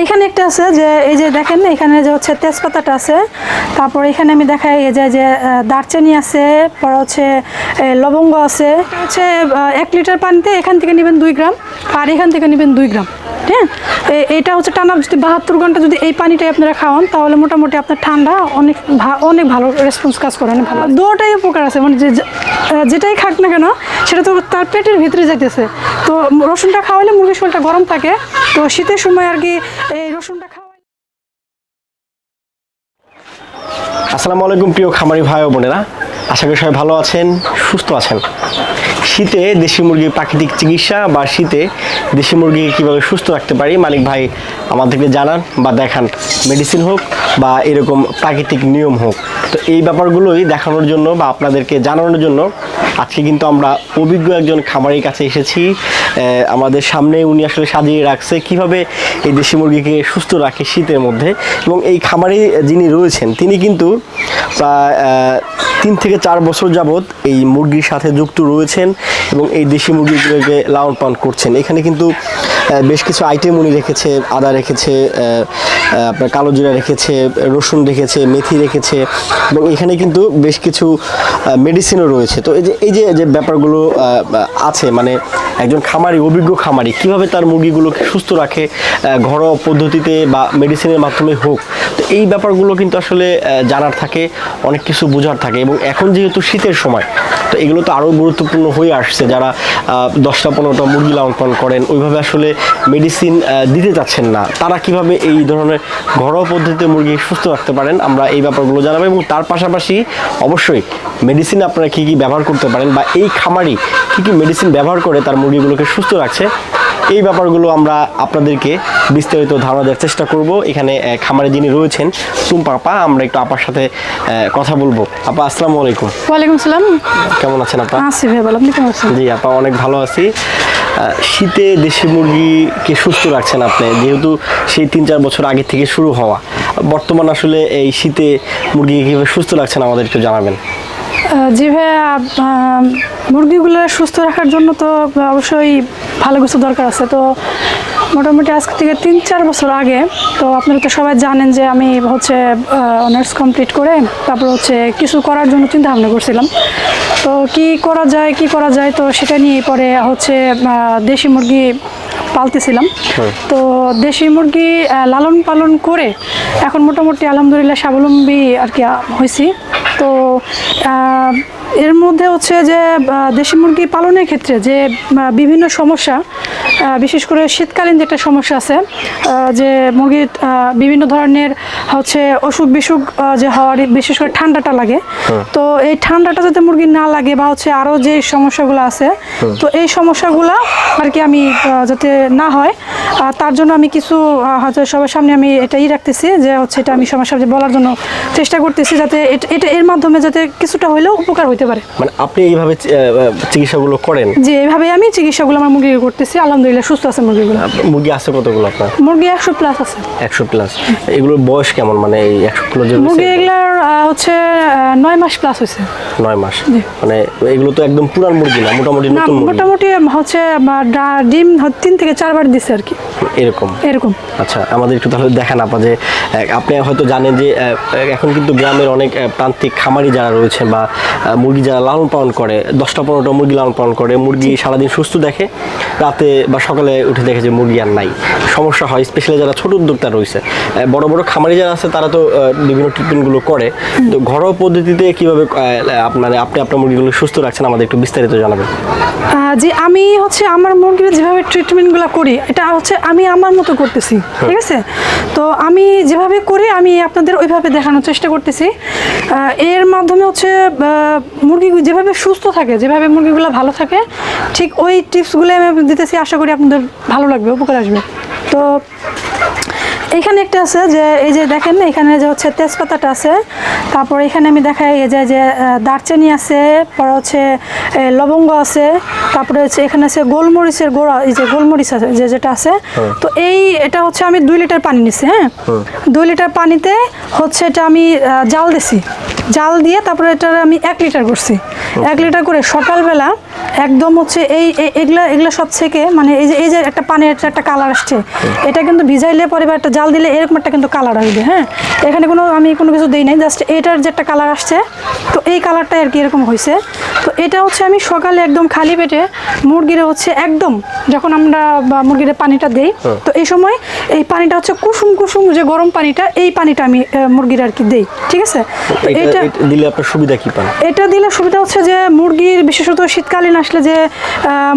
এখানে একটা আছে যে, এই যে দেখেন, এখানে যে হচ্ছে তেজপাতাটা আছে, তারপর এখানে আমি দেখাই, এই যে যে দারচিনি আছে, পর হচ্ছে লবঙ্গ আছে হচ্ছে এক লিটার পানিতে এখান থেকে নেবেন দুই গ্রাম, আর এখান থেকে নেবেন দুই গ্রাম। হ্যাঁ? এটা হচ্ছে টানা যদি বাহাত্তর ঘণ্টা যদি এই পানিটাই আপনারা খাওয়ান, তাহলে মোটামুটি আপনার ঠান্ডা অনেক অনেক ভালো রেসপন্স কাজ করে, অনেক ভালো। দুটাই উপকার আছে মানে যেটাই খাক না কেন, সেটা তো তার পেটের ভিতরে যাইতেছে। তো রসুনটা খাওয়ালে মুরগির শরীরটা গরম থাকে, তো শীতের সময় আর কি এই রসুনটা আসসালামু আলাইকুম প্রিয় খামারি ভাই ও বোনেরা। আশা করি সবাই ভালো আছেন, সুস্থ আছেন। শীতে দেশি মুরগির প্রাকৃতিক চিকিৎসা বা শীতে দেশি মুরগিকে কীভাবে সুস্থ রাখতে পারি, মালিক ভাই আমাদেরকে জানান বা দেখান মেডিসিন হোক বা এরকম প্রাকৃতিক নিয়ম হোক। তো এই ব্যাপারগুলোই দেখানোর জন্য বা আপনাদেরকে জানানোর জন্য আজকে কিন্তু আমরা অভিজ্ঞ একজন খামারের কাছে এসেছি। আমাদের সামনে উনি আসলে সাজিয়ে রাখছে কীভাবে এই দেশি মুরগিকে সুস্থ রাখে শীতের মধ্যে এবং এই খামারি যিনি রয়েছেন, তিনি কিন্তু প্রায় তিন থেকে চার বছর যাবৎ এই মুরগির সাথে যুক্ত রয়েছেন এবং এই দেশি মুরগিগুলোকে লালন পালন করছেন। এখানে কিন্তু বেশ কিছু আইটেম উনি রেখেছে, আদা রেখেছে আপনার কালো জিরা রেখেছে, রসুন রেখেছে, মেথি রেখেছে এবং এখানে কিন্তু বেশ কিছু মেডিসিনও রয়েছে। তো এই যে এই যে যে ব্যাপারগুলো আছে মানে একজন খামারি, অভিজ্ঞ খামারি, কীভাবে তার মুরগিগুলোকে সুস্থ রাখে ঘরোয়া পদ্ধতিতে বা মেডিসিনের মাধ্যমে হোক, তো এই ব্যাপারগুলো কিন্তু আসলে জানার থাকে, অনেক কিছু বোঝার থাকে, এবং এখন যেহেতু শীতের সময়, তো এগুলো তো আরও গুরুত্বপূর্ণ হয়ে আসছে, যারা দশটা, পনেরোটা মুরগি লালন পালন করেন, ওইভাবে আসলে মেডিসিন দিতে চাচ্ছেন না। তারা কীভাবে এই ধরনের ঘরোয়া পদ্ধতিতে মুরগি সুস্থ রাখতে পারেন, আমরা এই ব্যাপারগুলো জানাব, এবং তার পাশাপাশি অবশ্যই মেডিসিন আপনারা কী কী ব্যবহার করতে পারেন বা এই খামারি কী কী মেডিসিন ব্যবহার করে তার মুরগিগুলোকে সুস্থ রাখছে এই ব্যাপারগুলো আমরা আপনাদেরকে বিস্তারিত ধারণা দেওয়ার চেষ্টা করব। এখানে খামারে যিনি রয়েছেন টুম্পা আপা আমরা একটু আপার সাথে কথা বলব। আপা আসসালামু আলাইকুম। ওয়ালাইকুম সালাম কেমন আছেন আপা? আছি ভাই বল আপনি কেমন আছেন? জি আপা অনেক ভালো আছি। শীতে দেশি মুরগিকে সুস্থ রাখছেন আপনি যেহেতু সেই তিন চার বছর আগে থেকে শুরু হওয়া। বর্তমান আসলে এই শীতে মুরগিকে কীভাবে সুস্থ রাখছেন আমাদের একটু জানাবেন। জি ভাইয়া মুরগিগুলো সুস্থ রাখার জন্য তো অবশ্যই ভালো কিছু দরকার আছে। তো মোটামুটি আজ থেকে তিন চার বছর আগে তো আপনারা তো সবাই জানেন যে আমি হচ্ছে অনার্স কমপ্লিট করে তারপর হচ্ছে কিছু করার জন্য চিন্তা ভাবনা করছিলাম। তো কি করা যায় কি করা যায় তো সেটা নিয়ে পরে হচ্ছে দেশি মুরগি পালতেছিলাম। তো দেশি মুরগি লালন পালন করে এখন মোটামুটি আলহামদুলিল্লাহ স্বাবলম্বী আর কি হয়েছি। তো এর মধ্যে হচ্ছে যে দেশি মুরগি পালনের ক্ষেত্রে যে বিভিন্ন সমস্যা বিশেষ করে শীতকালীন যে একটা সমস্যা আছে যে মুরগির বিভিন্ন ধরনের হচ্ছে অসুখ বিসুখ যে হওয়ার বিশেষ করে ঠান্ডাটা লাগে। তো এই ঠান্ডাটা যাতে মুরগির না লাগে বা হচ্ছে আরও যে সমস্যাগুলো আছে তো এই সমস্যাগুলো আর কি আমি যাতে না হয় তার জন্য আমি কিছু হয়তো সবার সামনে আমি এটাই রাখতেছি যে হচ্ছে এটা আমি সবার সামনে বলার জন্য চেষ্টা করতেছি যাতে এটা- এটা এর মাধ্যমে যাতে কিছুটা হলেও উপকার হইতে পারে। মানে আপনি এইভাবে চিকিৎসাগুলো করেন? যে এভাবে আমি চিকিৎসাগুলো আমার মুরগিকে করতেছি। আলহামদুলিল্লাহ সুস্থ আছে মুরগিগুলো। মুরগি আছে কতগুলো আপনার? মুরগি একশো প্লাস আছে। একশো প্লাস এগুলোর বয়স কেমন? মানে এই একশো যে মুরগি এগুলার হচ্ছে নয় মাস প্লাস হয়েছে। নয় মাস। মানে এগুলো তো একদম পুরান মুরগি না মোটামুটি নতুন মুরগি। মোটামুটি হচ্ছে ডিম তিন থেকে চারবার দিছে আর কি। এরকম? এরকম। আচ্ছা আমাদের একটু তাহলে দেখান আপা যে আপনি হয়তো জানেন যে এখন কিন্তু গ্রামের অনেক প্রান্তিক খামারি যারা রয়েছে বা মুরগি যারা লালন পালন করে দশটা পনেরোটা মুরগি লালন পালন করে মুরগি সারাদিন সুস্থ দেখে রাতে বা সকালে উঠে দেখে যে মুরগি আর নাই। সমস্যা হয় স্পেশালি যারা ছোট উদ্যোক্তা রয়েছে। বড় বড় খামারি যারা আছে তারা তো বিভিন্ন ট্রিটমেন্টগুলো করে। তো ঘরোয়া পদ্ধতিতে কীভাবে মানে আপনি আপনার মুরগিগুলো সুস্থ রাখছেন আমাদের একটু বিস্তারিত জানাবেন। যে আমি হচ্ছে আমার মুরগির যেভাবে ট্রিটমেন্টগুলো করি এটা হচ্ছে আমি আমার মতো করতেছি ঠিক আছে? তো আমি যেভাবে করি আমি আপনাদের ওইভাবে দেখানোর চেষ্টা করতেছি। এর মাধ্যমে হচ্ছে মুরগি যেভাবে সুস্থ থাকে, যেভাবে মুরগিগুলো ভালো থাকে, ঠিক ওই টিপসগুলো আমি দিতেছি, আশা করি আপনাদের ভালো লাগবে, উপকার আসবে। তো এখানে একটা আছে যে এই যে দেখেন এখানে যে হচ্ছে তেজপাতাটা আছে তারপর এখানে আমি দেখাই এই যে যে দারচিনি আছে পর হচ্ছে লবঙ্গ আছে তারপরে হচ্ছে এখানে আছে গোলমরিচের গোড়া এই যে গোলমরিচ আছে যে যেটা আছে তো এই এটা হচ্ছে আমি দুই লিটার পানি নিছি হ্যাঁ? দুই লিটার পানিতে হচ্ছে এটা আমি জাল দিছি। জাল দিয়ে তারপরে এটা আমি এক লিটার করছি। এক লিটার করে সকালবেলা একদম হচ্ছে এই এগুলা এগুলা সব থেকে মানে এই যে এই যে একটা পানির একটা- কালার আসছে এটা কিন্তু ভিজাইলে পরে বা একটা জাল দিলে এরকম একটা কিন্তু কালার আসবে হ্যাঁ? এখানে কোনো আমি কোনো কিছু দিই নাই জাস্ট এটার যে একটা কালার আসছে তো এই কালারটা আর কি এরকম হয়েছে তো এটা হচ্ছে আমি সকালে একদম খালি পেটে মুরগিরে হচ্ছে একদম যখন আমরা বা মুরগিরে পানিটা দেই তো এই সময় এই পানিটা হচ্ছে কুসুম কুসুম যে গরম পানিটা এই পানিটা আমি মুরগির আর কি দেই ঠিক আছে? এটা দিলে আপনার সুবিধা কি পান? এটা দিলে সুবিধা হচ্ছে যে মুরগির বিশেষত শীতকালীন আসলে যে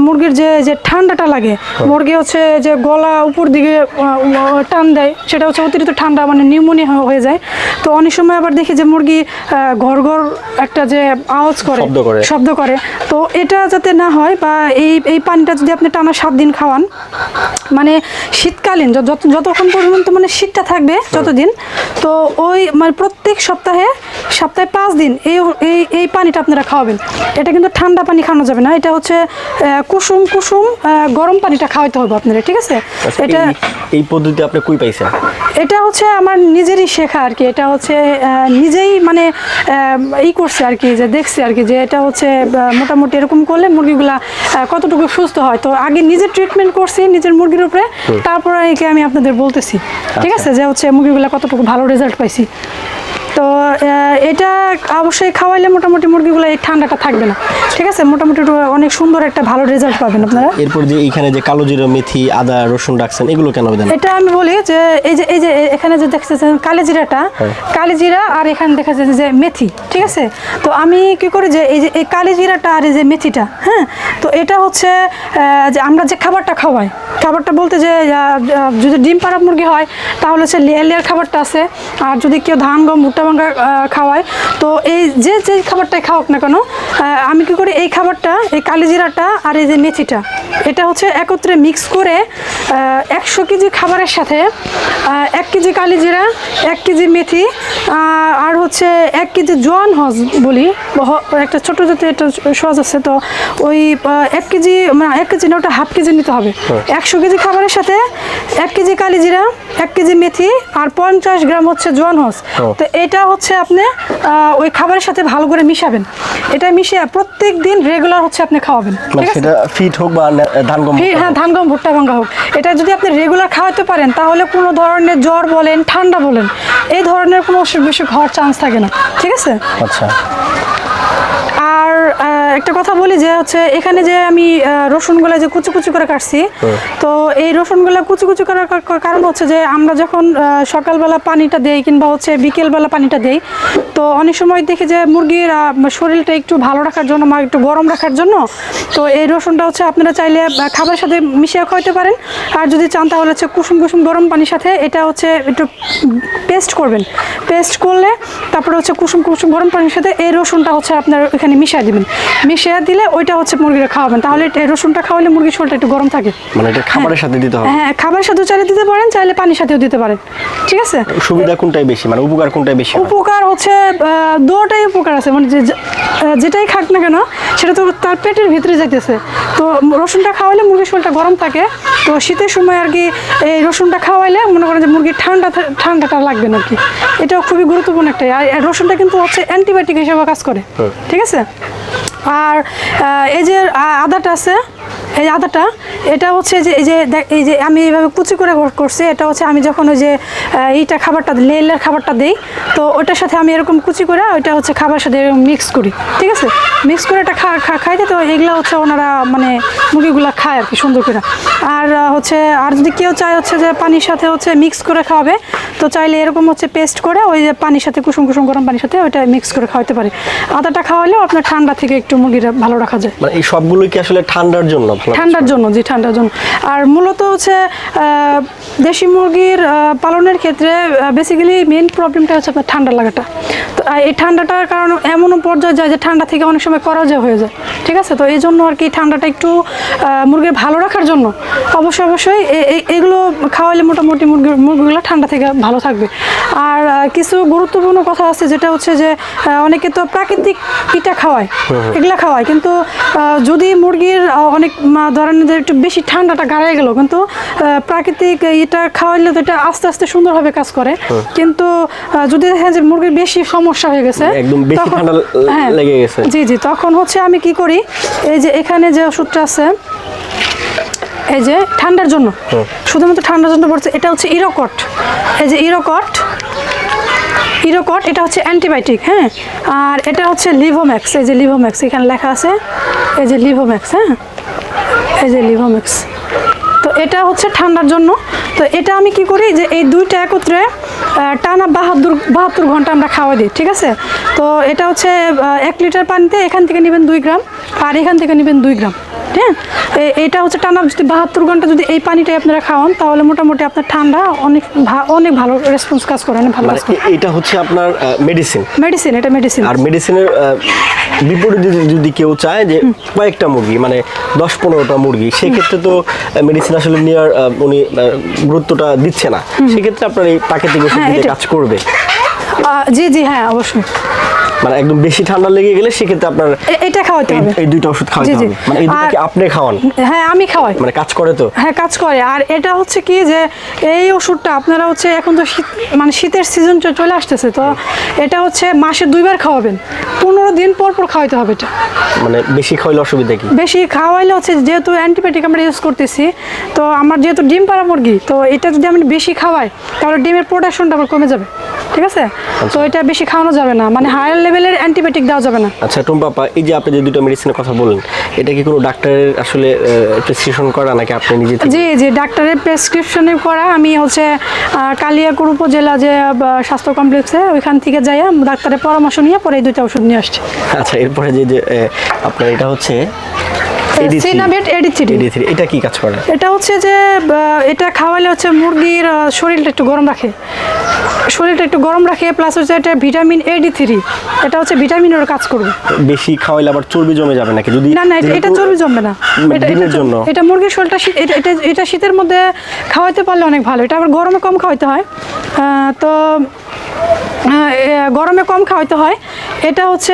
মুরগির যে যে ঠান্ডাটা লাগে মুরগি হচ্ছে যে গলা উপর দিকে টান দেয় সেটা হচ্ছে অতিরিক্ত ঠান্ডা মানে নিউমোনিয়া হয়ে যায়। তো অনেক সময় আবার দেখি যে মুরগি ঘর ঘর একটা যে আওয়াজ করে শব্দ করে। তো এটা যাতে না হয় বা এই এই পানিটা যদি আপনি টানা সাত দিন খাওয়ান মানে শীতকালীন যত- যত- যতক্ষণ পর্যন্ত মানে শীতটা থাকবে যতদিন তো ওই মানে প্রত্যেক সপ্তাহে সপ্তাহে পাঁচ দিন এই এই এই পানিটা আপনারা খাওয়াবেন। এটা কিন্তু ঠান্ডা পানি খাওয়ানো যাবে না। এটা হচ্ছে কুসুম কুসুম গরম পানিটা খাওয়াতে হবে আপনারা ঠিক আছে? আচ্ছা, এটা এই- পদ্ধতি আপনি কই পাইছেন? এটা হচ্ছে আমার নিজেরই শেখা আর কি। এটা হচ্ছে নিজেই মানে ই করছে আর কি যে দেখছি আর কি যে এটা হচ্ছে মোটামুটি এরকম করলে মুরগিগুলা কতটুকু সুস্থ হয়। তো আগে নিজে ট্রিটমেন্ট করছি নিজের মুরগির উপরে তারপরে একে আমি আপনাদের বলতেছি ঠিক আছে? যে হচ্ছে মুরগিগুলা কতটুকু ভালো রেজাল্ট পাইছি। এটা অবশ্যই খাওয়াইলে মোটামুটি মুরগিগুলো এই ঠান্ডাটা থাকবে না। ঠিক আছে? মোটামুটি অনেক সুন্দর একটা ভালো রেজাল্ট পাবেন আপনারা। এরপর যে এইখানে যে কালো জিরা মেথি আদা রসুন রাখছেন এগুলো কেন দেন? এটা আমি বলি যে এই যে এই যে এখানে যে দেখতেছেন কালি জিরাটা কালি জিরা আর এখানে দেখা যাচ্ছে যে মেথি ঠিক আছে? তো আমি কি করি যে এই যে এই কালি জিরাটা আর এই যে মেথিটা হ্যাঁ? তো এটা হচ্ছে যে আমরা যে খাবারটা খাওয়াই খাবারটা বলতে যে যদি ডিম পাড়া মুরগি হয় তাহলে হচ্ছে লেয়ার লেয়ার খাবারটা আছে। আর যদি কেউ ধান গম ভুট্টা ভাঙ্গা খাওয়ায়। তো এই যে যে খাবারটাই খাওয়াক না কেন আমি কি করি এই খাবারটা এই কালিজিরাটা আর এই যে মেথিটা এটা হচ্ছে একত্রে মিক্স করে একশো কেজি খাবারের সাথে এক কেজি কালিজিরা এক কেজি মেথি আর হচ্ছে এক কেজি জোয়ান হজ বলি একটা ছোটো জাতীয় একটা সহজ আছে তো ওই এক কেজি মানে এক কেজি না ওটা হাফ কেজি নিতে হবে। একশো কেজি খাবারের সাথে এক কেজি কালি জিরা এক কেজি মেথি আর পঞ্চাশ গ্রাম হচ্ছে জোয়ান হজ। তো এটা হচ্ছে আপনি আহ, ওই খাবারের সাথে ভালো করে মিশাবেন। এটা মিশিয়ে প্রত্যেক দিন রেগুলার হচ্ছে আপনি খাওয়াবেন মানে সেটা ফিট হোক বা ধান গম হ্যাঁ ধান গম ভুট্টা ভাঙ্গা হোক। এটা যদি আপনি রেগুলার খাওয়াতে পারেন তাহলে কোনো ধরনের জ্বর বলেন ঠান্ডা বলেন এই ধরনের কোনো অসুখ বিসুখ হওয়ার চান্স থাকে না ঠিক আছে? আচ্ছা। একটা কথা বলি যে হচ্ছে এখানে যে আমি রসুনগুলো যে কুচু কুচু করে কাটছি তো এই রসুনগুলো কুচু কুচি করার কারণ হচ্ছে যে আমরা যখন সকালবেলা পানিটা দেই কিংবা হচ্ছে বিকেলবেলা পানিটা দেই তো অনেক সময় দেখি যে মুরগির শরীরটা একটু ভালো রাখার জন্য বা একটু গরম রাখার জন্য তো এই রসুনটা হচ্ছে আপনারা চাইলে খাবারের সাথে মিশিয়ে খাওয়াতে পারেন। আর যদি চান তাহলে হচ্ছে কুসুম কুসুম গরম পানির সাথে এটা হচ্ছে একটু পেস্ট করবেন। পেস্ট করলে তারপরে হচ্ছে কুসুম কুসুম গরম পানির সাথে এই রসুনটা হচ্ছে আপনার এখানে মিশিয়ে দিবেন। মিশিয়ে দিলে ওইটা হচ্ছে মুরগিরা খাওয়াবেন। তাহলে রসুনটা খাওয়ালে মুরগির শরীরটা একটু গরম থাকে। মানে এটা খাবারের সাথে দিতে হবে? হ্যাঁ খাবারের সাথে চাইলে দিতে পারেন চাইলে পানির সাথেও দিতে পারেন। ঠিক আছে? সুবিধা কোনটাই বেশি? মানে উপকার কোনটাই বেশি উপকার হচ্ছে দুটাই উপকার আছে। মানে যে যেটাই খাক না কেন সেটা তো তার পেটের ভিতরে যাইতেছে। তো রসুনটা খাওয়ালে মুরগির শরীরটা গরম থাকে। তো শীতের সময় আর কি এই রসুনটা খাওয়াইলে মনে করেন যে মুরগির ঠান্ডা ঠান্ডাটা লাগবে না আর কি। এটাও খুবই গুরুত্বপূর্ণ একটা। আর আর রসুনটা কিন্তু হচ্ছে অ্যান্টিবায়োটিক হিসেবে কাজ করে। ঠিক আছে? আর এই যে আদাটা আছে এই আদাটা, এটা হচ্ছে যে, এই যে এই যে আমি এইভাবে কুচি করে করছি, এটা হচ্ছে আমি যখন ওই যে এইটা খাবারটা লেলের খাবারটা দিই, তো ওটার সাথে আমি এরকম কুচি করে ওইটা হচ্ছে খাবার সাথে মিক্স করি, ঠিক আছে? মিক্স করে এটা খা খাইতে, তো এগুলো হচ্ছে ওনারা মানে মুরগিগুলো খায় আর কি সুন্দর করে। আর হচ্ছে, আর যদি কেউ চায় হচ্ছে যে পানির সাথে হচ্ছে মিক্স করে খাওয়াবে, তো চাইলে এরকম হচ্ছে পেস্ট করে ওই যে পানির সাথে, কুসুম কুসুম, গরম পানির সাথে ওইটা মিক্স করে খাওয়াতে পারে। আদাটা খাওয়ালেও আপনার ঠান্ডা থেকে একটু মুরগিটা ভালো রাখা যায়। মানে এই সবগুলোই কি আসলে ঠান্ডার জন্য ঠান্ডার জন্য জি ঠান্ডার জন্য। আর মূলত হচ্ছে দেশি মুরগির পালনের ক্ষেত্রে বেসিক্যালি মেন প্রবলেমটা হচ্ছে আপনার ঠান্ডা লাগাটা। তো এই ঠান্ডাটার কারণে এমনও পর্যায়ে যায় যে ঠান্ডা থেকে অনেক সময় পরাজয় হয়ে যায়। ঠিক আছে? তো এই জন্য আর কি ঠান্ডাটা একটু মুরগির ভালো রাখার জন্য অবশ্যই অবশ্যই এগুলো খাওয়ালে মোটামুটি মুরগির মুরগিগুলো ঠান্ডা থেকে ভালো থাকবে। আর কিছু গুরুত্বপূর্ণ কথা আছে যেটা হচ্ছে যে অনেকে তো প্রাকৃতিক পিঠা খাওয়ায় এগুলা খাওয়ায়। কিন্তু যদি মুরগির অনেক আহ, ধরেন যে একটু বেশি ঠান্ডাটা গাড়াই গেল কিন্তু প্রাকৃতিক এটা খাওয়াইলে তো এটা আস্তে আস্তে সুন্দরভাবে কাজ করে। কিন্তু যদি দেখেন যে মুরগির বেশি সমস্যা হয়ে গেছে একদম বেশি ঠান্ডা হ্যাঁ, লেগে গেছে। জি জি তখন হচ্ছে আমি কি করি এই যে এখানে যে ওষুধটা আছে এই যে ঠান্ডার জন্য শুধুমাত্র ঠান্ডার জন্য পড়ছে এটা হচ্ছে ইরোকট। এই যে ইরোকট ইরোকট এটা হচ্ছে অ্যান্টিবায়োটিক হ্যাঁ। আর এটা হচ্ছে লিভোম্যাক্স এই যে লিভোম্যাক্স এখানে লেখা আছে এই যে লিভোম্যাক্স হ্যাঁ। এই যে লিভোমিক্স তো এটা হচ্ছে ঠান্ডার জন্য। তো এটা আমি কি করি যে এই দুইটা একত্রে টানা বাহাত্তর বাহাত্তর ঘণ্টা আমরা খাওয়া দিই, ঠিক আছে? তো এটা হচ্ছে এক লিটার পানিতে এখান থেকে নেবেন দুই গ্রাম, আর এখান থেকে নেবেন দুই গ্রাম। হ্যাঁ? এটা হচ্ছে টানা যদি বাহাত্তর ঘণ্টা যদি এই পানিটাই আপনারা খাওয়ান তাহলে মোটামুটি আপনার ঠান্ডা অনেক অনেক ভালো রেসপন্স কাজ করে অনেক ভালো মানে এটা হচ্ছে আপনার মেডিসিন মেডিসিন এটা মেডিসিন আর মেডিসিনের বিপরীতে যদি- কেউ চায় যে কয়েকটা মুরগি মানে দশ পনেরোটা মুরগি সেক্ষেত্রে তো মেডিসিন আসলে নেওয়ার উনি গুরুত্বটা দিচ্ছে না। সেক্ষেত্রে আপনার এই প্রাকৃতিক ওষুধ হ্যাঁ, দিলে কাজ করবে। জি জি হ্যাঁ অবশ্যই। মানে একদম বেশি ঠান্ডা লেগে গেলে সেক্ষেত্রে আপনার এটা খাওয়াতে হবে। এই দুইটা ওষুধ খাওয়াতে। হবে। মানে এই দুটো কি আপনি খাওয়ান? হ্যাঁ আমি খাওয়াই। মানে কাজ করে তো? হ্যাঁ কাজ করে। আর এটা হচ্ছে কি যে এই ওষুধটা আপনারা হচ্ছে এখন তো শীত মানে শীতের সিজন চলে আসতেছে তো এটা হচ্ছে মাসে দুইবার খাওয়াবেন। পনেরো দিন পর পর খাওয়াতে হবে এটা। মানে বেশি খাওয়াইলে অসুবিধা কি? বেশি খাওয়াইলে হচ্ছে যেহেতু অ্যান্টিবায়োটিক আমরা ইউজ করতেছি তো আমার যেহেতু ডিম পাড়া মুরগি তো এটা যদি আমি বেশি খাওয়াই তাহলে ডিমের প্রোডাকশনটা আবার কমে যাবে। ঠিক আছে? তো এটা বেশি খাওয়ানো যাবে না। মানে হায়ার লেভেলের অ্যান্টিবায়োটিক দেওয়া যাবে না। আচ্ছা টুম্পাপা এই যে আপনি যে দুটো মেডিসিনের কথা বললেন এটা কি কোনো ডাক্তারের আসলে প্রেসক্রিপশন করা নাকি আপনি নিজে জি জি ডাক্তারের প্রেসক্রিপশনে করা। আমি হচ্ছে কালিয়াকুর উপজেলা যে স্বাস্থ্য কমপ্লেক্সে ওইখান থেকে যাই ডাক্তারের পরামর্শ নিয়ে পরে এই দুইটা ওষুধ নিয়ে আসছি। আচ্ছা এরপরে যে আপনার এটা হচ্ছে AD3 সিনাবেট এডিথিডি AD3 এটা কি কাজ করে? এটা হচ্ছে যে এটা খাওয়ালে হচ্ছে মুরগির শরীরটা একটু গরম রাখে। শরীরটা একটু গরম রাখে প্লাস হচ্ছে এটা ভিটামিন এডি থ্রি এটা হচ্ছে ভিটামিনের কাজ করবে। বেশি খাওয়াইলে আবার চর্বি জমে যাবে নাকি? যদি না না এটা- চর্বি জমবে না। মানে এটা জন্য। এটা মুরগির শরীরটা এটা এটা শীতের মধ্যে খাওয়াইতে পারলে অনেক ভালো। এটা আবার গরমে কম খাওয়াইতে হয়। তো গরমে কম খাওয়াইতে হয়। এটা হচ্ছে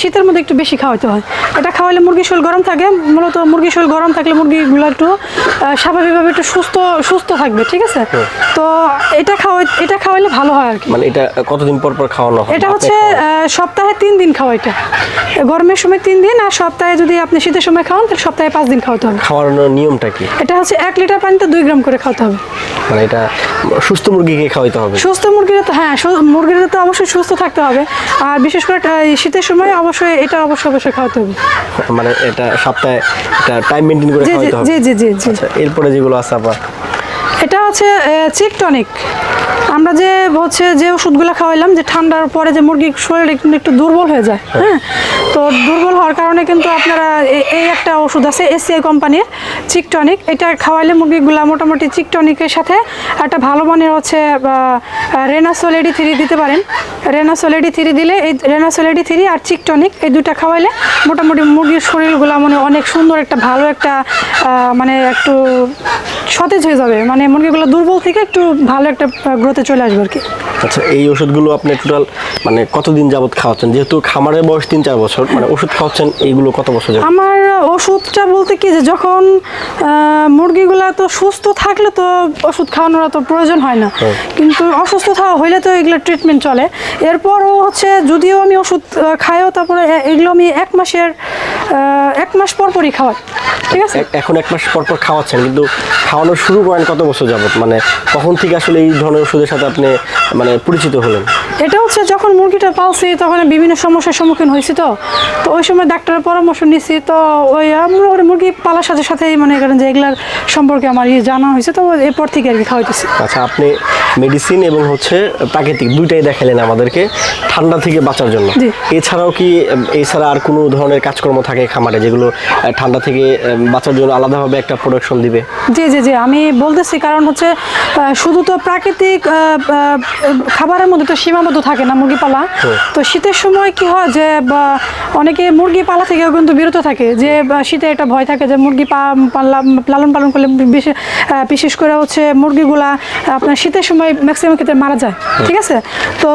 শীতের মধ্যে একটু বেশি খাওয়াতে হয়। এটা খাওয়ালে মুরগির শরীর গরম থাকে মূলত মুরগির শরীর গরম থাকলে মুরগিগুলো একটু স্বাভাবিকভাবে একটু সুস্থ সুস্থ থাকবে ঠিক আছে? তো এটা খাওয়াই এটা খাওয়াইলে ভালো হয় আর কি। মানে এটা কতদিন পর পর খাওয়ানো হয়? এটা হচ্ছে সপ্তাহে তিন দিন খাওয়া এটা। গরমের সময় তিন দিন আর সপ্তাহে যদি আপনি শীতের সময় খাওয়ান তাহলে সপ্তাহে পাঁচ দিন খাওয়াতে হবে। খাওয়ানোর নিয়মটা কি? এটা হচ্ছে এক লিটার পানিতে দুই গ্রাম করে খাওয়াতে হবে। মানে এটা সুস্থ মুরগিকে খাওয়াইতে হবে। সুস্থ মুরগিরা তো হ্যাঁ মুরগিরা তো অবশ্যই সুস্থ থাকতে হবে। আর বিশেষ করে শীতের সময় অবশ্যই এটা অবশ্যই অবশ্যই খাওয়াতে হবে। মানে এটা সপ্তাহে এটা টাইম মেনটেন করে খাওয়াতে হবে। জি জি জি জি। আচ্ছা এরপরে যেগুলো আছে আবার? হচ্ছে চিক টনিক আমরা যে হচ্ছে যে ওষুধগুলো খাওয়াইলাম যে ঠান্ডার পরে যে মুরগির শরীর কিন্তু একটু দুর্বল হয়ে যায় হ্যাঁ। তো দুর্বল হওয়ার কারণে কিন্তু আপনারা এই একটা ওষুধ আছে এসিআই কোম্পানির চিক টনিক এটা খাওয়াইলে মুরগিগুলা মোটামুটি চিক টনিকের সাথে একটা ভালো মানের হচ্ছে রেনাসোল এডি থ্রি দিতে পারেন। রেনাসোল এডি থ্রি দিলে এই রেনাসোল এডি থ্রি আর চিক টনিক এই দুটা খাওয়াইলে মোটামুটি মুরগির শরীরগুলো মানে অনেক সুন্দর একটা ভালো একটা মানে একটু সতেজ হয়ে যাবে। মানে মুরগিগুলো দুর্বল থেকে একটু ভালো একটা গ্রোথে চলে আসবে আর কি। আচ্ছা এই ওষুধগুলো আপনি টোটাল মানে কতদিন যাবত খাওয়াচ্ছেন? যেহেতু খামারের বয়স তিন চার বছর মানে ওষুধ খাওয়াচ্ছেন এইগুলো কত বছর আমার ওষুধটা বলতে কি যে যখন মুরগিগুলো তো সুস্থ থাকলে তো ওষুধ খাওয়ানোর তো প্রয়োজন হয় না। হ্যাঁ। কিন্তু অসুস্থ থাকা হইলে তো এগুলো ট্রিটমেন্ট চলে। এরপরও হচ্ছে যদিও আমি ওষুধ খাইও তারপরে এগুলো আমি এক মাসের এক মাস পর পরই খাওয়াই। ঠিক আছে? এখন এক মাস পর পর খাওয়াচ্ছেন কিন্তু খাওয়ানো শুরু করেন কত বছর যাবত? মানে কখন থেকে আসলে এই ধরনের ওষুধের সাথে আপনি মানে পরিচিত হলেন? এটা হচ্ছে যখন পালছি তখন বিভিন্ন সমস্যার সম্মুখীন হয়েছি তো। তো ওই সময় ডাক্তারের পরামর্শ নিছি তো ওই আমরা ওই মুরগি পালার সাথে সাথেই মনে করেন যে এগুলার সম্পর্কে আমার ইয়ে জানা হয়েছে তো এরপর থেকে আর কি খাওয়াইতেছি। আচ্ছা আপনি মেডিসিন এবং হচ্ছে প্রাকৃতিক দুইটাই দেখালেন আমাদেরকে ঠান্ডা থেকে বাঁচার জন্য। এছাড়াও কি এছাড়া আর কোনো ধরনের কাজকর্ম থাকে খামারে যেগুলো ঠান্ডা থেকে বাঁচার জন্য আলাদাভাবে একটা প্রোডাকশন দিবে? জি জি জি আমি বলতেছি কারণ হচ্ছে শুধু তো প্রাকৃতিক খাবারের মধ্যে তো সীমাবদ্ধ থাকে না মুরগি পালা। তো শীতের সময় কি হয় যে অনেকে মুরগি পালা থেকে কিন্তু বিরত থাকে যে শীতে একটা ভয় থাকে যে মুরগি লালন পালন করলে বিশেষ করে হচ্ছে মুরগিগুলা আপনার শীতের সময় ম্যাক্সিমাম ক্ষেত্রে মারা যায় ঠিক আছে? তো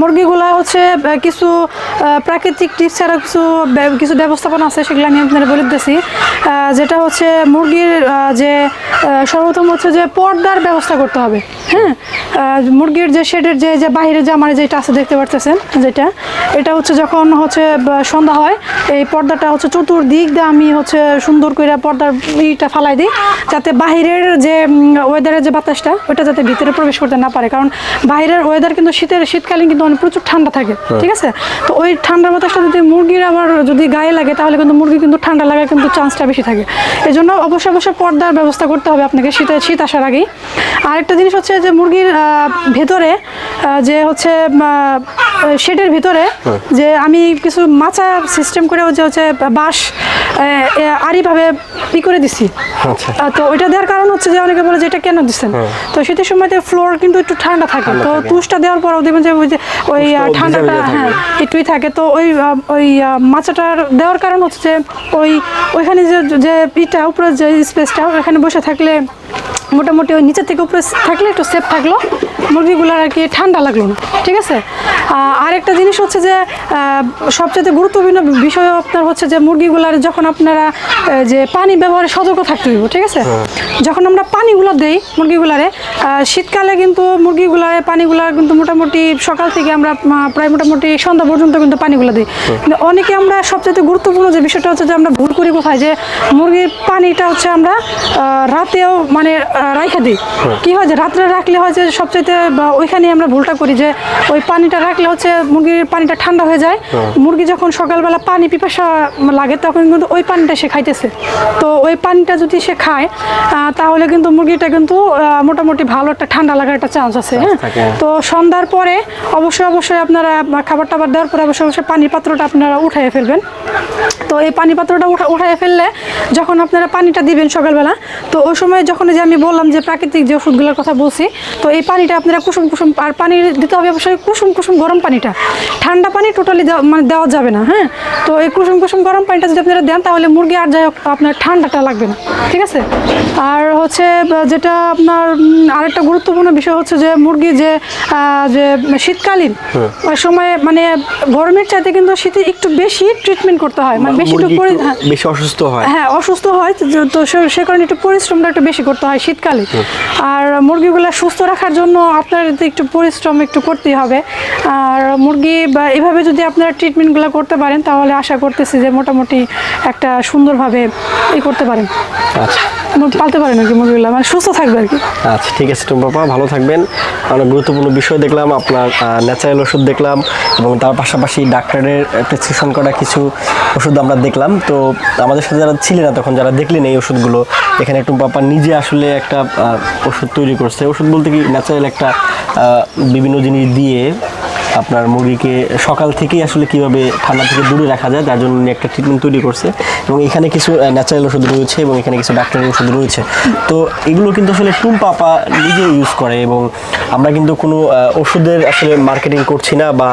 মুরগিগুলা হচ্ছে কিছু প্রাকৃতিক টিপস ছাড়া কিছু কিছু ব্যবস্থাপনা আছে, সেগুলো আমি আপনাদের বলে দিতেছি। যেটা হচ্ছে মুরগির যে সর্বপ্রথম হচ্ছে যে পর্দার ব্যবস্থা করতে হবে হ্যাঁ? মুরগির যে শেডের যে যে বাইরে যে আমার যেটা আছে, দেখতে পারতেছেন যেটা? এটা হচ্ছে যখন হচ্ছে সন্ধ্যা হয়, এই পর্দাটা হচ্ছে চতুর্দিক দিয়ে আমি হচ্ছে সুন্দর করে পর্দার ইটা ফালাই দিই, যাতে বাহিরের যে ওয়েদারের যে বাতাসটা, ওটা যাতে ভিতরে প্রবেশ করতে না পারে। কারণ বাইরের ওয়েদার কিন্তু শীতের শীতকালীন কিন্তু অনেক প্রচুর ঠান্ডা থাকে ঠিক আছে? তো ওই ঠান্ডার বাতাসটা যদি মুরগির আবার যদি গায়ে লাগে তাহলে কিন্তু মুরগি কিন্তু ঠান্ডা লাগার কিন্তু চান্সটা বেশি থাকে। এই জন্য অবশ্যই অবশ্যই পর্দার ব্যবস্থা করতে হবে আপনাকে শীতের শীত আসার আগেই। আরেকটা জিনিস হচ্ছে যে মুরগির ভেতরে যে হচ্ছে শেডের ভিতরে যে আমি কিছু মাচা সিস্টেম করে যে হচ্ছে বাঁশ আহ, আড়িভাবে ই করে দিছি। আচ্ছা। তো ওইটা দেওয়ার কারণ হচ্ছে যে অনেকে বলে যে এটা কেন দিচ্ছেন তো শীতের সময়তে ফ্লোর কিন্তু একটু ঠান্ডা থাকে। তো। তুষটা দেওয়ার পরেও দেখবেন যে ওই যে ওই ঠান্ডাটা হ্যাঁ একটুই থাকে। তো ওই ওই মাচাটার দেওয়ার কারণ হচ্ছে যে ওই ওইখানে যে যে ইটা উপরে যে স্পেসটা ওখানে বসে থাকলে মোটামুটি ওই নিচের থেকে উপরে থাকলে একটু সেফ থাকল। মুরগিগুলোর আর কি ঠান্ডা লাগল না ঠিক আছে? আহ, আরেকটা জিনিস হচ্ছে যে সবচেয়ে গুরুত্বপূর্ণ বিষয় আপনার হচ্ছে যে মুরগিগুলার যখন আপনারা যে পানি ব্যবহারে সতর্ক থাকতে হইব ঠিক আছে? যখন আমরা পানিগুলো দেই মুরগিগুলারে শীতকালে কিন্তু মুরগিগুলারে পানিগুলা কিন্তু মোটামুটি সকাল থেকে আমরা প্রায় মোটামুটি সন্ধ্যা পর্যন্ত কিন্তু পানিগুলো দিই। কিন্তু অনেকে আমরা সবচেয়ে গুরুত্বপূর্ণ যে বিষয়টা হচ্ছে যে আমরা ভুল করি কোথায় যে মুরগির পানিটা হচ্ছে আমরা রাতেও মানে রাইখা দিই। কী হয় যে রাত্রে রাখলে হয় যে সবচেয়ে ওইখানে আমরা ভুলটা করি যে ওই পানিটা রাখলে হচ্ছে মুরগির পানিটা ঠান্ডা হয়ে যায়। মুরগি যখন সকালবেলা পানি পিপাসা লাগে তখন কিন্তু ওই পানিটা সে খাইতেছে। তো ওই পানিটা যদি সে খায় তাহলে কিন্তু মুরগিটা কিন্তু মোটামুটি ভালো একটা ঠান্ডা লাগার একটা চান্স আছে হ্যাঁ। তো সন্ধ্যার পরে অবশ্যই অবশ্যই আপনারা খাবার টাবার দেওয়ার পরে অবশ্যই অবশ্যই পানির পাত্রটা আপনারা উঠাই ফেলবেন। তো এই পানি পাত্রটা উঠা উঠাই ফেললে যখন আপনারা পানিটা দিবেন সকালবেলা তো ওই সময় যখন যে আমি বললাম যে প্রাকৃতিক যে ওষুধগুলোর কথা বলছি তো এই পানিটা আপনারা কুসুম কুসুম আর পানি দিতে হবে অবশ্যই কুসুম কুসুম গরম পানিটা। ঠান্ডা পানি টোটালি মানে দেওয়া যাবে না হ্যাঁ? তো এই কুসুম কুসুম গরম পানিটা যদি আপনারা দেন তাহলে মুরগি আর যাই হোক আপনার ঠান্ডাটা লাগবে না ঠিক আছে? আর হচ্ছে যেটা আপনার আরেকটা গুরুত্বপূর্ণ বিষয় হচ্ছে যে মুরগি যে যে শীতকালীন ওই সময় মানে গরমের চাইতে কিন্তু শীতে একটু বেশি ট্রিটমেন্ট করতে হয় মানে বেশি একটু হ্যাঁ, বেশি অসুস্থ হয়। হ্যাঁ অসুস্থ হয় তো সে কারণে একটু পরিশ্রমটা একটু বেশি করতে হয় শীতকালে। আর মুরগিগুলো সুস্থ রাখার জন্য আপনার একটু পরিশ্রম একটু করতে হবে। আর মুরগি বা এভাবে যদি আপনারা ট্রিটমেন্টগুলো করতে পারেন, তাহলে আশা করতেছি যে মোটামুটি একটা সুন্দরভাবে ই করতে পারেন। আচ্ছা। পালতে পারেন আর কি মুরগিগুলো মানে সুস্থ থাকবে আর কি। আচ্ছা ঠিক আছে টুম্পা আপা ভালো থাকবেন। অনেক গুরুত্বপূর্ণ বিষয় দেখলাম আপনার ন্যাচারাল ওষুধ দেখলাম এবং তার পাশাপাশি ডাক্তারের প্রেসক্রিপশন করা কিছু ওষুধ আমরা দেখলাম। তো আমাদের সাথে যারা ছিলেন না তখন যারা দেখলেন এই ওষুধগুলো এখানে টুম্পা আপা নিজে আসলে একটা ওষুধ তৈরি করছে। ওষুধ বলতে কি ন্যাচারাল একটা বিভিন্ন জিনিস দিয়ে আপনার মুরগিকে সকাল থেকেই আসলে কীভাবে ঠান্ডা থেকে দূরে রাখা যায়, তার জন্য একটা ট্রিটমেন্ট তৈরি করছে। এবং এখানে কিছু ন্যাচারাল ওষুধ রয়েছে এবং এখানে কিছু ডাক্তারের ওষুধ রয়েছে। তো এগুলো কিন্তু আসলে টুম পাপা নিজে ইউজ করে এবং আমরা কিন্তু কোনো ওষুধের আসলে মার্কেটিং করছি না বা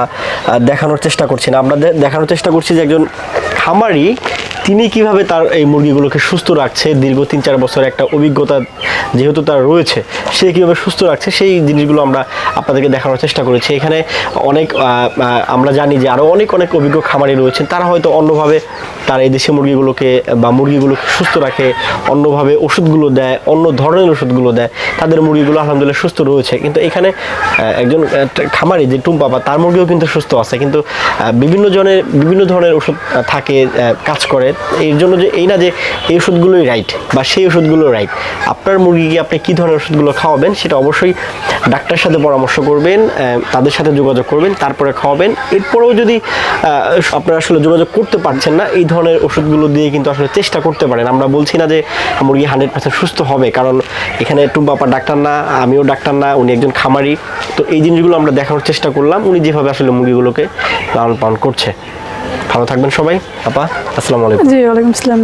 দেখানোর চেষ্টা করছি না। আমরা দেখানোর চেষ্টা করছি যে একজন খামারি তিনি কীভাবে তার এই মুরগিগুলোকে সুস্থ রাখছে, দীর্ঘ তিন চার বছর একটা অভিজ্ঞতা যেহেতু তার রয়েছে, সে কীভাবে সুস্থ রাখছে সেই জিনিসগুলো আমরা আপনাদেরকে দেখানোর চেষ্টা করেছি। এখানে অনেক আমরা জানি যে আরও অনেক অনেক অভিজ্ঞ খামারি রয়েছেন। তারা হয়তো অন্যভাবে তারা এই দেশি মুরগিগুলোকে বা মুরগিগুলোকে সুস্থ রাখে, অন্যভাবে ওষুধগুলো দেয়, অন্য ধরনের ওষুধগুলো দেয়। তাদের মুরগিগুলো আলহামদুলিল্লাহ সুস্থ রয়েছে। কিন্তু এখানে একজন খামারি যে টুম বাবা তার মুরগিও কিন্তু সুস্থ আছে। কিন্তু বিভিন্ন জনের, বিভিন্ন ধরনের ওষুধ থাকে কাজ করে। এর জন্য যে এই না যে এই ওষুধগুলোই রাইট বা সেই ওষুধগুলো রাইট আপনার মুরগিকে আপনি কী ধরনের ওষুধগুলো খাওয়াবেন সেটা অবশ্যই ডাক্তারের সাথে পরামর্শ করবেন তাদের সাথে যোগাযোগ করবেন, তারপরে খাওয়াবেন। এরপরেও যদি আপনারা আসলে যোগাযোগ করতে পারছেন না, এই ধরনের ওষুধগুলো দিয়ে কিন্তু আসলে চেষ্টা করতে পারেন। আমরা বলছি না যে মুরগি হান্ড্রেড পার্সেন্ট সুস্থ হবে, কারণ এখানে টুম্পাপা ডাক্তার না, আমিও ডাক্তার না, উনি একজন খামারি। তো এই জিনিসগুলো আমরা দেখানোর চেষ্টা করলাম, উনি যেভাবে আসলে মুরগিগুলোকে লালন পালন করছে। ভালো থাকবেন সবাই। আপা আসসালামু আলাইকুম। জি ওয়ালাইকুম আসসালাম।